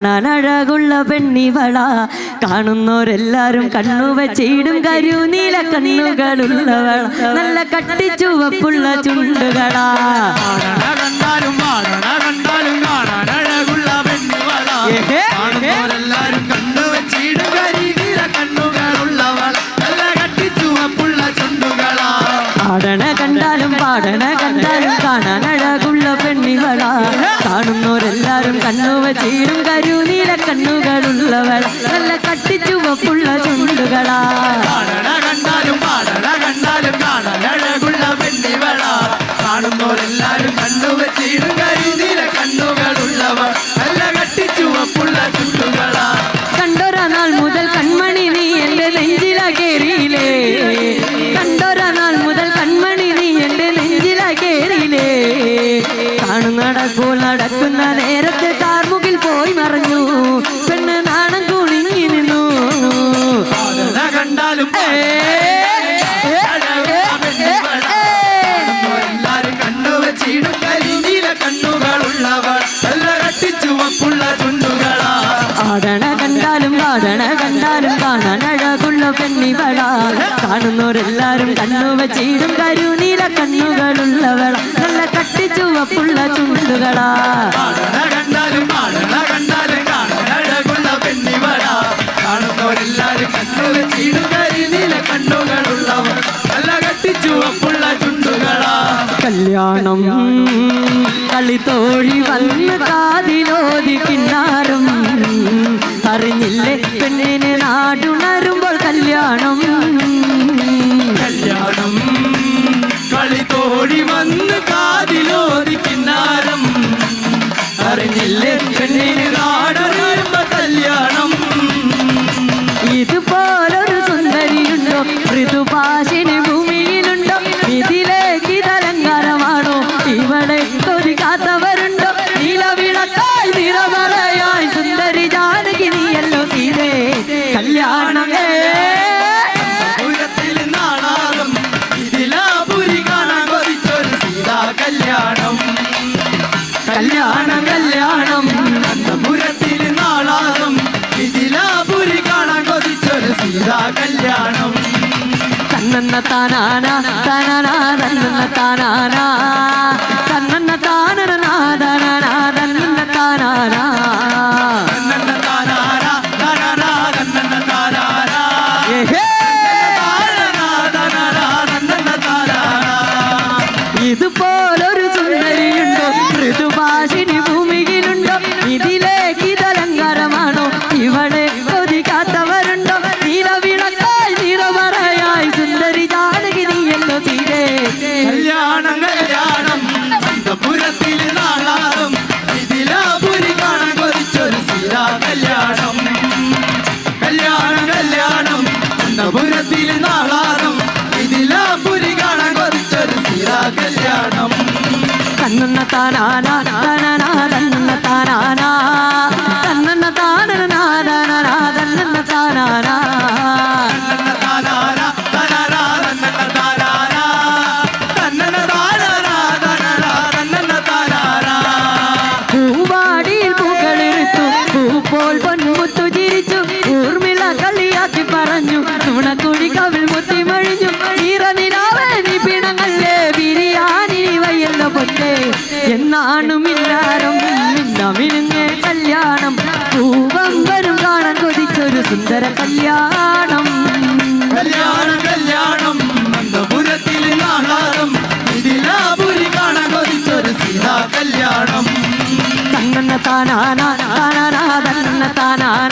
അഴകുള്ള പെണ്ണിവള. കാണുന്നവരെല്ലാരും കണ്ണു വെച്ചിടും കരുനീല കണ്ണുകളുള്ളവള. നല്ല കട്ടിച്ചുവപ്പുള്ള ചുണ്ടുകളാ. കണ്ടാലും കണ്ടാലും കാണാൻ അഴകുള്ള പെണ്ണുവള. ഏഹേ, കാണുന്നവരെല്ലാരും കണ്ണു വെച്ചിടും കരിനീല കണ്ണുകളുള്ളവൾ നല്ല കട്ടിച്ചുവപ്പുള്ള ചുണ്ടുകളാ. പാടണ കണ്ടാലും പാടണ കണ്ടാലും കാണാൻ അഴകുള്ള പെണ്ണിവള. കാണുന്നോരെല്ലാരും കണ്ണുവ ചേരും കരുനീല കണ്ണുകളുള്ളവൾ നല്ല കട്ടിച്ചുവപ്പുള്ള ചുണ്ടുകളാ. കണ്ടാലും കാണണ കണ്ടാലും കാണാൻ അഴകുള്ള പെണ്ണിവള. കാണുന്നവരെല്ലാരും കണ്ണു വെച്ചിടും കരുനീല കണ്ണുകളുള്ളവള. നല്ല കട്ടിച്ചുവപ്പുള്ള ചുണ്ടുകളാ. കണ്ടാലും കാണണ കണ്ടാലും കാണാൻ അഴകുള്ള പെണ്ണിവള. കാണുന്നവരെല്ലാരും കണ്ണു വെച്ചിടും കരുനീല കണ്ണുകളുള്ളവൾ നല്ല കട്ടിച്ചുവപ്പുള്ള ചുണ്ടുകളാ. കല്യാണം കളി തോഴി വന്ന് കാതിലോതി കിന്നാരം അറിഞ്ഞില്ലേ? പെണ്ണിന് നാടുണരുമ്പോൾ കല്യാണം. കല്യാണം. കളി തോടി വന്ന് കാതിലോതി കിന്നാരം. അറിഞ്ഞില്ലേ? പെണ്ണിന് കല്യാണം. കല്യാണം കല്യാണം. നന്ദപുരത്തിൽ നാളാകും. ഇതിലാപുരി കാണാൻ കൊതിച്ചൊരു സീതാ കല്യാണം. തന്നന്ന താനാന തനന തന്നന്ന താനാന തന്നന്ന താനന കല്യാണം തന്നന്ന താനാന തന്നന്ന താനാന തന്നന്ന താനന തന്നന്ന താനാന പൂപ്പോൾ പൊന്മുത്തു ചിരിച്ചു ഊർമിള കളിയാക്കി പറഞ്ഞു നുണക്കുഴി കവിൾ സുന്ദര കല്യാണം. കല്യാണം കല്യാണം സീതാ കല്യാണം. തങ്ങന്ന താനാ തന്ന താനാ